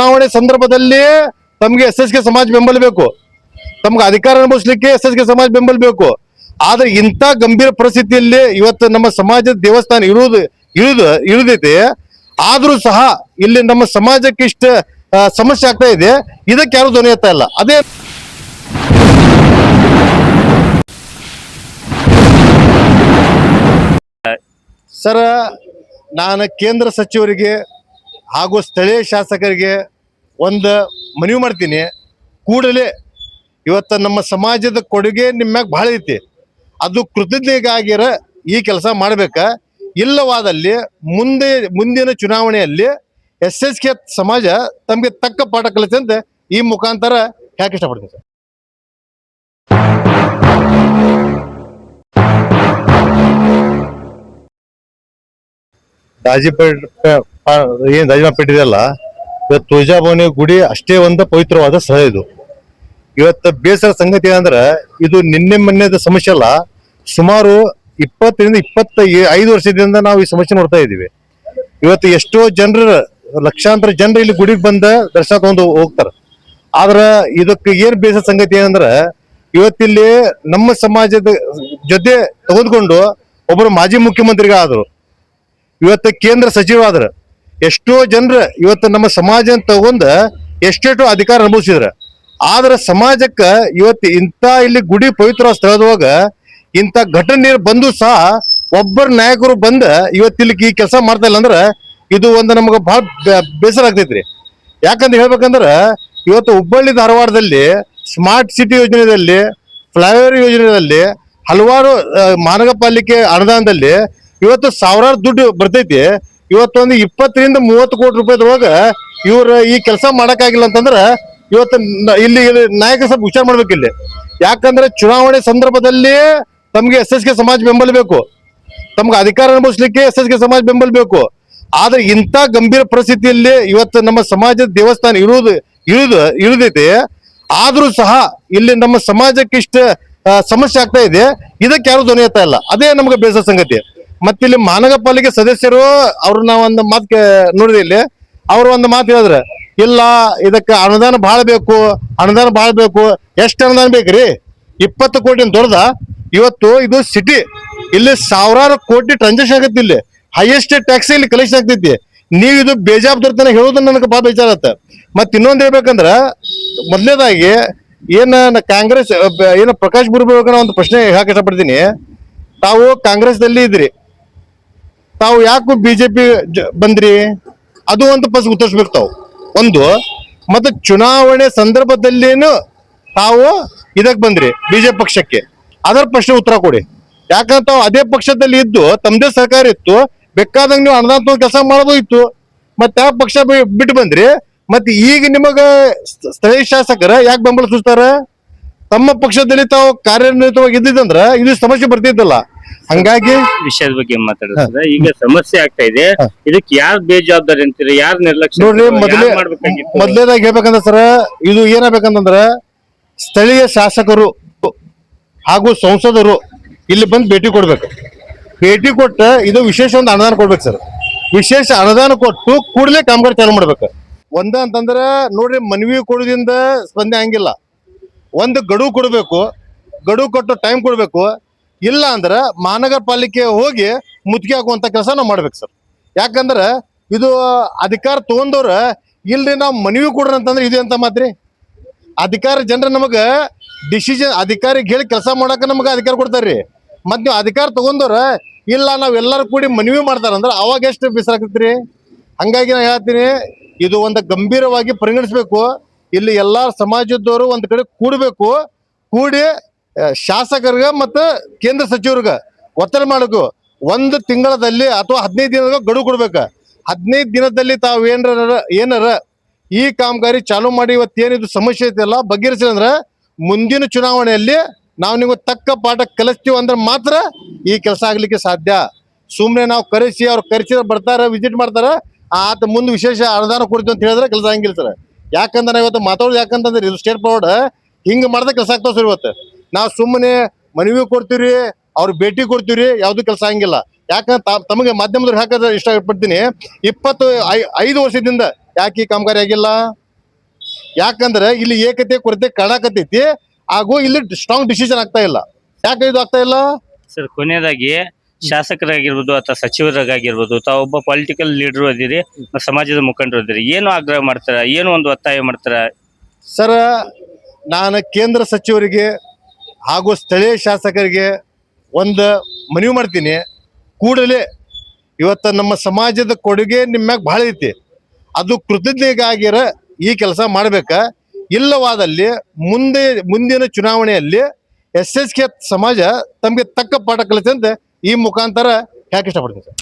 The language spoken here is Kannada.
ಚುನಾವಣೆ ಸಂದರ್ಭದಲ್ಲಿ ತಮಗೆ ಎಸ್ ಎಸ್ ಕೆ ಸಮಾಜ ಬೆಂಬಲ ಬೇಕು ತಮ್ಗೆ ಅಧಿಕಾರ ಅನುಭವಿಸ್ಲಿಕ್ಕೆ ಎಸ್ ಎಸ್ ಕೆ ಸಮಾಜ ಬೆಂಬಲ ಬೇಕು ಆದ್ರೆ ಇಂಥ ಗಂಭೀರ ಪರಿಸ್ಥಿತಿಯಲ್ಲಿ ಇವತ್ತು ನಮ್ಮ ಸಮಾಜದ ದೇವಸ್ಥಾನ ಇರುವುದು ಇಳಿದು ಇಳಿದೈತಿ ಆದ್ರೂ ಸಹ ಇಲ್ಲಿ ನಮ್ಮ ಸಮಾಜಕ್ಕೆ ಇಷ್ಟ ಸಮಸ್ಯೆ ಆಗ್ತಾ ಇದೆ. ಇದಕ್ಕೆ ಯಾರು ಧ್ವನಿ ಎತ್ತಾ ಇಲ್ಲ. ಅದೇ ಸರ, ನಾನು ಕೇಂದ್ರ ಸಚಿವರಿಗೆ ಹಾಗೂ ಸ್ಥಳೀಯ ಶಾಸಕರಿಗೆ ಒಂದು ಮನವಿ ಮಾಡ್ತೀನಿ. ಕೂಡಲೇ ಇವತ್ತು ನಮ್ಮ ಸಮಾಜದ ಕೊಡುಗೆ ನಿಮ್ಮ ಮ್ಯಾಗ ಭಾಳ ಐತಿ. ಅದು ಕೃತಜ್ಞತೆಗಾಗಿರ ಈ ಕೆಲಸ ಮಾಡ್ಬೇಕ. ಇಲ್ಲವಾದಲ್ಲಿ ಮುಂದೆ, ಮುಂದಿನ ಚುನಾವಣೆಯಲ್ಲಿ ಎಸ್ ಎಸ್ ಕೆ ಸಮಾಜ ತಮಗೆ ತಕ್ಕ ಪಾಠ ಕಲಿಸಂತೆ ಈ ಮುಖಾಂತರ ಯಾಕೆ ಇಷ್ಟಪಡ್ತೀನಿ ಸರ್? ಏನ್ ರಾಜಮಾಪೇಟ್ ಪೇಟಿದೆಯಲ್ಲ ಇವತ್ತು ತುಳಜಾಭವಾನಿ ಗುಡಿ ಅಷ್ಟೇ ಒಂದು ಪವಿತ್ರವಾದ ಸ್ಥಳ ಇದು. ಇವತ್ತು ಬೇಸರ ಸಂಗತಿ ಏನಂದ್ರೆ, ಇದು ನಿನ್ನೆ ಮೊನ್ನೆದ ಸಮಸ್ಯೆ ಅಲ್ಲ, ಸುಮಾರು ಇಪ್ಪತ್ತರಿಂದ ಇಪ್ಪತ್ತ ಐದು ವರ್ಷದಿಂದ ನಾವು ಈ ಸಮಸ್ಯೆ ನೋಡ್ತಾ ಇದ್ದೀವಿ. ಇವತ್ತು ಎಷ್ಟೋ ಜನರು, ಲಕ್ಷಾಂತರ ಜನರು ಇಲ್ಲಿ ಗುಡಿಗೆ ಬಂದ ದರ್ಶನ ತಗೊಂಡು ಹೋಗ್ತಾರೆ. ಆದ್ರೆ ಇದಕ್ಕೆ ಏನ್ ಬೇಸರ ಸಂಗತಿ ಏನಂದ್ರೆ, ಇವತ್ತಿಲ್ಲಿ ನಮ್ಮ ಸಮಾಜದ ಜೊತೆ ತೆಗೆದುಕೊಂಡು ಒಬ್ಬರು ಮಾಜಿ ಮುಖ್ಯಮಂತ್ರಿಗಾದರು ಇವತ್ತು ಕೇಂದ್ರ ಸಚಿವರಾದ್ರ. ಎಷ್ಟೋ ಜನರು ಇವತ್ತು ನಮ್ಮ ಸಮಾಜ ತಗೊಂಡ ಎಷ್ಟೆಷ್ಟೋ ಅಧಿಕಾರ ಅನುಭವಿಸಿದ್ರ. ಆದ್ರೆ ಸಮಾಜಕ್ಕೆ ಇವತ್ತು ಇಂಥ ಇಲ್ಲಿ ಗುಡಿ ಪವಿತ್ರ ಸ್ಥಳದೊಳಗ ಇಂಥ ಘಟನೆ ಬಂದು ಸಹ ಒಬ್ಬರ ನಾಯಕರು ಬಂದ ಇವತ್ತು ಇಲ್ಲಿ ಈ ಕೆಲಸ ಮಾಡ್ತಾ ಇಲ್ಲ ಅಂದ್ರ ಇದು ಒಂದು ನಮಗೆ ಬಹಳ ಬೇಸರ ಆಗ್ತೈತ್ರಿ. ಯಾಕಂತ ಹೇಳ್ಬೇಕಂದ್ರೆ ಇವತ್ತು ಹುಬ್ಬಳ್ಳಿ ಧಾರವಾಡದಲ್ಲಿ ಸ್ಮಾರ್ಟ್ ಸಿಟಿ ಯೋಜನೆಯಲ್ಲಿ ಫ್ಲೈಓವರ್ ಯೋಜನೆಯಲ್ಲಿ ಹಲವಾರು ಮಹಾನಗರ ಪಾಲಿಕೆ ಅನುದಾನದಲ್ಲಿ ಇವತ್ತು ಸಾವಿರಾರು ದುಡ್ಡು ಬರ್ತೈತಿ. ಇವತ್ತೊಂದು ಇಪ್ಪತ್ತರಿಂದ ಮೂವತ್ತು ಕೋಟಿ ರೂಪಾಯಿದೊಳಗ ಇವ್ರ ಈ ಕೆಲಸ ಮಾಡಕ್ಕಾಗಿಲ್ಲ ಅಂತಂದ್ರ ಇವತ್ತು ಇಲ್ಲಿ ನಾಯಕ ಸ್ವಲ್ಪ ವಿಚಾರ ಮಾಡ್ಬೇಕು ಇಲ್ಲಿ. ಯಾಕಂದ್ರೆ ಚುನಾವಣೆ ಸಂದರ್ಭದಲ್ಲಿ ತಮ್ಗೆ ಎಸ್ ಎಸ್ ಕೆ ಸಮಾಜ ಬೆಂಬಲ ಬೇಕು. ತಮ್ಗೆ ಅಧಿಕಾರ ಅನುಭವಿಸ್ಲಿಕ್ಕೆ ಎಸ್ ಎಸ್ ಕೆ ಸಮಾಜ ಬೆಂಬಲ ಬೇಕು. ಆದ್ರೆ ಇಂಥ ಗಂಭೀರ ಪರಿಸ್ಥಿತಿಯಲ್ಲಿ ಇವತ್ತು ನಮ್ಮ ಸಮಾಜದ ದೇವಸ್ಥಾನ ಇರುವುದು ಇಳಿದು ಇಳಿದೈತಿ ಆದ್ರೂ ಸಹ ಇಲ್ಲಿ ನಮ್ಮ ಸಮಾಜಕ್ಕೆ ಇಷ್ಟ ಸಮಸ್ಯೆ ಆಗ್ತಾ ಇದೆ. ಇದಕ್ಕೆ ಯಾರು ಧ್ವನಿ ಇಲ್ಲ ಅದೇ ನಮ್ಗೆ ಬೇಸರ ಸಂಗತಿ. ಮತ್ತಿಲ್ಲಿ ಮಾನಗ ಪಾಲಿಕೆ ಸದಸ್ಯರು ಅವ್ರು ನಾವು ಒಂದು ಮಾತು ನೋಡಿದೆ ಇಲ್ಲಿ. ಅವ್ರು ಒಂದು ಮಾತು ಹೇಳಿದ್ರೆ, ಇಲ್ಲ, ಇದಕ್ಕೆ ಅನುದಾನ ಭಾಳ ಬೇಕು, ಅನುದಾನ ಭಾಳ ಬೇಕು, ಎಷ್ಟು ಅನುದಾನ ಬೇಕ್ರಿ? ಇಪ್ಪತ್ತು ಕೋಟಿ ದೊಡ್ಡದ? ಇವತ್ತು ಇದು ಸಿಟಿ ಇಲ್ಲಿ ಸಾವಿರಾರು ಕೋಟಿ ಟ್ರಾನ್ಸಾಕ್ಷನ್ ಆಗುತ್ತೆ ಇಲ್ಲಿ. ಹೈಯೆಸ್ಟ್ ಟ್ಯಾಕ್ಸ್ ಇಲ್ಲಿ ಕಲೆಕ್ಷನ್ ಆಗ್ತೈತಿ. ನೀವು ಇದು ಬೇಜಾಬ್ದಾರಿತನ ಹೇಳೋದು ನನಗೆ ಬಹಳ ಬೇಜಾರತ್ತೆ ಮತ್ತೆ ಇನ್ನೊಂದು ಹೇಳ್ಬೇಕಂದ್ರೆ ಮೊದಲನೇದಾಗಿ ಏನ ಕಾಂಗ್ರೆಸ್, ಏನ ಪ್ರಕಾಶ್ ಗುರುಬೇಕನ್ನೋ ಒಂದು ಪ್ರಶ್ನೆ ಹೇಳಕ್ ಇಷ್ಟಪಡ್ತೀನಿ. ತಾವು ಕಾಂಗ್ರೆಸ್ದಲ್ಲಿ ಇದ್ರಿ ತಾವು ಯಾಕೆ ಬಿಜೆಪಿ ಬಂದ್ರಿ? ಅದು ಒಂದು ಪಸ್ ಉತ್ತರಿಸ್ಬೇಕು ತಾವು. ಒಂದು ಮತ್ತೆ ಚುನಾವಣೆ ಸಂದರ್ಭದಲ್ಲೇನು ತಾವು ಇದಕ್ ಬಂದ್ರಿ, ಬಿಜೆಪಿ ಪಕ್ಷಕ್ಕೆ. ಅದರ ಪ್ರಶ್ನೆ ಉತ್ತರ ಕೊಡಿ. ಯಾಕಂದ್ರೆ ತಾವು ಅದೇ ಪಕ್ಷದಲ್ಲಿ ಇದ್ದು ತಮ್ಮದೇ ಸರ್ಕಾರ ಇತ್ತು, ಬೇಕಾದಂಗ ನೀವು ಅನುದಾನ ಕೆಲಸ ಮಾಡೋದು ಇತ್ತು. ಮತ್ತೆ ಯಾವ ಪಕ್ಷ ಬಿಟ್ಟು ಬಂದ್ರಿ? ಮತ್ತೆ ಈಗ ನಿಮಗ ಸ್ಥಳೀಯ ಶಾಸಕರ ಯಾಕೆ ಬೆಂಬಲ ಸೂಚಿಸ್ತಾರ ತಮ್ಮ ಪಕ್ಷದಲ್ಲಿ ತಾವು ಕಾರ್ಯನಿರತವಾಗಿ ಇದ್ದಿದ್ದಂದ್ರ ಇದು ಸಮಸ್ಯೆ ಬರ್ತಿದ್ದಲ್ಲ. ಹಂಗಾಗಿ ವಿಷಯದ ಬಗ್ಗೆ ಮಾತಾಡ್ತಾರೆ ಈಗ ಸಮಸ್ಯೆ ಆಗ್ತಾ ಇದೆ. ಇದಕ್ಕೆ ಯಾರ್ ಬೇಜವಾಬ್ದಾರಿ ಅಂತೀರಿ? ಯಾರ ನಿರ್ಲಕ್ಷ್ಯ ನೋಡ್ರಿ? ಮೊದಲೇ ಮೊದಲೇದಾಗಿ ಹೇಳ್ಬೇಕಂದ್ರೆ ಸರ ಇದು ಏನಾಗಬೇಕಂತಂದ್ರ ಸ್ಥಳೀಯ ಶಾಸಕರು ಹಾಗೂ ಸಂಸದರು ಇಲ್ಲಿ ಬಂದು ಭೇಟಿ ಕೊಡ್ಬೇಕು. ಭೇಟಿ ಕೊಟ್ಟ ಇದು ವಿಶೇಷ ಒಂದು ಅನುದಾನ ಕೊಡ್ಬೇಕು ಸರ್. ವಿಶೇಷ ಅನುದಾನ ಕೊಟ್ಟು ಕೂಡಲೇ ಕಾಮಗಾರಿ ಚಾಲು ಮಾಡ್ಬೇಕು. ಒಂದ ಅಂತಂದ್ರ ನೋಡ್ರಿ ಮನವಿ ಕೊಡೋದ್ರಿಂದ ಸ್ಪಂದನೆ ಹಂಗಿಲ್ಲ. ಒಂದು ಗಡುವು ಕೊಡಬೇಕು. ಗಡುವು ಕೊಟ್ಟು ಟೈಮ್ ಕೊಡಬೇಕು. ಇಲ್ಲ ಅಂದ್ರೆ ಮಹಾನಗರ ಪಾಲಿಕೆ ಹೋಗಿ ಮುತ್ತಿಗೆ ಹಾಕುವಂತ ಕೆಲಸ ನಾವು ಮಾಡ್ಬೇಕು ಸರ್. ಯಾಕಂದ್ರೆ ಇದು ಅಧಿಕಾರ ತಗೊಂಡವ್ರ ಇಲ್ರಿ ನಾವು ಮನವಿ ಕೊಡ್ರಿ ಅಂತಂದ್ರೆ ಇದು ಅಂತ ಮಾತ್ರಿ? ಅಧಿಕಾರ ಜನರ ನಮಗೆ ಡಿಸಿಷನ್ ಅಧಿಕಾರಿಗೆ ಹೇಳಿ ಕೆಲಸ ಮಾಡಕ ನಮಗೆ ಅಧಿಕಾರ ಕೊಡ್ತಾರ್ರಿ. ಮತ್ತು ನೀವು ಅಧಿಕಾರ ತಗೊಂಡವ್ರ ಇಲ್ಲ ನಾವು ಎಲ್ಲಾರು ಕೂಡಿ ಮನವಿ ಮಾಡ್ತಾರಂದ್ರ ಅವಾಗ ಎಷ್ಟು ಬಿಸಿರಾಗ್ತೈತ್ರಿ ಹಂಗಾಗಿ ನಾ ಹೇಳ್ತೀನಿ, ಇದು ಒಂದು ಗಂಭೀರವಾಗಿ ಪರಿಗಣಿಸ್ಬೇಕು. ಇಲ್ಲಿ ಎಲ್ಲ ಸಮಾಜದವರು ಒಂದು ಕಡೆ ಕೂಡಬೇಕು. ಕೂಡಿ ಶಾಸಕರ್ಗ ಮತ್ತು ಕೇಂದ್ರ ಸಚಿವರ್ಗ ಒತ್ತಡ ಮಾಡಬೇಕು ಒಂದು ತಿಂಗಳದಲ್ಲಿ ಅಥವಾ ಹದಿನೈದು ದಿನದ ಗಡುವು ಕೊಡ್ಬೇಕು. ಹದಿನೈದು ದಿನದಲ್ಲಿ ತಾವು ಏನಾರ ಏನಾರ ಈ ಕಾಮಗಾರಿ ಚಾಲೂ ಮಾಡಿ ಇವತ್ತೇನಿದು ಸಮಸ್ಯೆ ಐತಲ್ಲ ಬಗೆಹರಿಸಿಲ್ಲ ಅಂದ್ರೆ ಮುಂದಿನ ಚುನಾವಣೆಯಲ್ಲಿ ನಾವು ನೀವು ತಕ್ಕ ಪಾಠ ಕಲಿಸ್ತೀವಿ ಅಂದ್ರೆ ಮಾತ್ರ ಈ ಕೆಲಸ ಆಗ್ಲಿಕ್ಕೆ ಸಾಧ್ಯ. ಸುಮ್ಮನೆ ನಾವು ಕರೆಸಿ ಅವ್ರು ಕರೆಸಿದ್ರೆ ಬರ್ತಾರೆ ವಿಸಿಟ್ ಮಾಡ್ತಾರೆ. ಆತ ಮುಂದೆ ವಿಶೇಷ ಅನುದಾನ ಕೊಡ್ತೀವಿ ಅಂತ ಹೇಳಿದ್ರೆ ಕೆಲಸ ಹಂಗಿಲ್ಲ ಸರ್. ಯಾಕಂದ್ರೆ ಇವತ್ತು ಮಾತಾಡೋದು ಯಾಕಂತಂದ್ರೆ ಇದು ಸ್ಟೇಟ್ ಬೋರ್ಡ್ ಹಿಂಗೆ ಮಾಡಿದ್ರೆ ಕೆಲಸ ಆಗ್ತಾವ್ ಸರ್ ಇವತ್ತು. ನಾವು ಸುಮ್ಮನೆ ಮನವಿ ಕೊಡ್ತೀವಿ ಅವ್ರ ಭೇಟಿ ಕೊಡ್ತೀವಿ ಯಾವ್ದು ಕೆಲಸ ಹಂಗಿಲ್ಲ ಯಾಕಂದ್ರೆ ತಮಗೆ ಮಾಧ್ಯಮದವ್ರು ಹಾಕೋದ್ರೆ ಇಷ್ಟಪಡ್ತೀನಿ ಇಪ್ಪತ್ತು ಐ- ಐದು ವರ್ಷದಿಂದ ಯಾಕೆ ಈ ಕಾಮಗಾರಿ ಆಗಿಲ್ಲ? ಯಾಕಂದ್ರೆ ಇಲ್ಲಿ ಏಕತೆ ಕೊರತೆ ಕಾಣಕತ್ತೈತಿ. ಹಾಗೂ ಇಲ್ಲಿ ಸ್ಟ್ರಾಂಗ್ ಡಿಸಿಷನ್ ಆಗ್ತಾ ಇಲ್ಲ. ಯಾಕೆ ಇದು ಆಗ್ತಾ ಇಲ್ಲ? ಸರ್ ಕೊನೆಯದಾಗಿ ಶಾಸಕರಾಗಿರ್ಬೋದು ಅಥವಾ ಸಚಿವರಾಗಿರ್ಬೋದು ತಾವೊಬ್ಬ ಪೊಲಿಟಿಕಲ್ ಲೀಡರ್ ಅದಿರಿ ಸಮಾಜದ ಮುಖಂಡರು ಅದಿರಿ ಏನು ಆಗ್ರಹ ಮಾಡ್ತಾರ? ಏನು ಒಂದು ಒತ್ತಾಯ ಮಾಡ್ತಾರ? ಸರ್ ನಾನು ಕೇಂದ್ರ ಸಚಿವರಿಗೆ ಹಾಗೂ ಸ್ಥಳೀಯ ಶಾಸಕರಿಗೆ ಒಂದು ಮನವಿ ಮಾಡ್ತೀನಿ. ಕೂಡಲೇ ಇವತ್ತು ನಮ್ಮ ಸಮಾಜದ ಕೊಡುಗೆ ನಿಮ್ಮ ಮ್ಯಾಗ ಭಾಳ ಐತಿ. ಅದು ಕೃತಜ್ಞೆಗಾಗಿರ ಈ ಕೆಲಸ ಮಾಡ್ಬೇಕ. ಇಲ್ಲವಾದಲ್ಲಿ ಮುಂದೆ, ಮುಂದಿನ ಚುನಾವಣೆಯಲ್ಲಿ ಎಸ್ ಎಸ್ ಕೆ ಸಮಾಜ ತಮಗೆ ತಕ್ಕ ಪಾಠ ಕಲಿಸಂತೆ ಈ ಮುಖಾಂತರ ಯಾಕೆ ಇಷ್ಟಪಡ್ತೀನಿ ಸರ್?